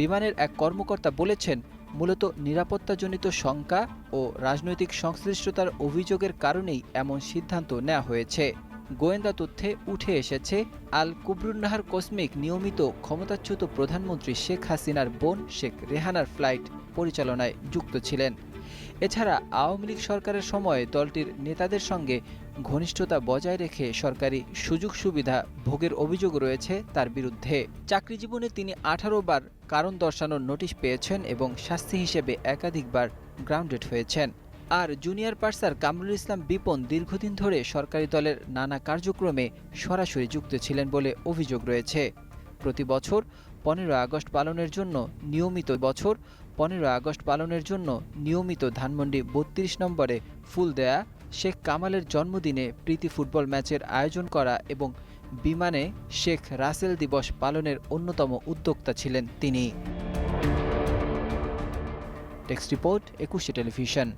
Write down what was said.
বিমানের এক কর্মকর্তা বলেছেন, মূলত নিরাপত্তাজনিত শঙ্কা ও রাজনৈতিক সংশ্লিষ্টতার অভিযোগের কারণেই এমন সিদ্ধান্ত নেওয়া হয়েছে। গোয়েন্দা তথ্যে উঠে এসেছে, আল কুবরুন্নাহার কসমিক নিয়মিত ক্ষমতাচ্যুত প্রধানমন্ত্রী শেখ হাসিনার বোন শেখ রেহানার ফ্লাইট পরিচালনায় যুক্ত ছিলেন। এছাড়া আওয়ামী লীগ সরকারের সময় দলটির নেতাদের সঙ্গে ঘনিষ্ঠতা বজায় রেখে সরকারি সুযোগ সুবিধা ভোগের অভিযোগ রয়েছে তার বিরুদ্ধে। চাকরি জীবনে তিনি আঠারো বার কারণ দর্শানোর নোটিশ পেয়েছেন এবং শাস্তি হিসেবে একাধিকবার গ্রাউন্ডেড হয়েছেন। আর জুনিয়র পার্সার কামরুল ইসলাম বিপন দীর্ঘদিন ধরে সরকারি দলের নানা কার্যক্রমে সরাসরি যুক্ত ছিলেন বলে অভিযোগ রয়েছে। প্রতি বছর পনেরো আগস্ট পালনের জন্য নিয়মিত বছর পনেরো আগস্ট পালনের জন্য নিয়মিত ধানমন্ডি বত্রিশ নম্বরে ফুল দেয়া, শেখ কামালের জন্মদিনে প্রীতি ফুটবল ম্যাচের আয়োজন করা এবং বিমানে শেখ রাসেল দিবস পালনের অন্যতম উদ্যোক্তা ছিলেন তিনি। Text report Ekushey television.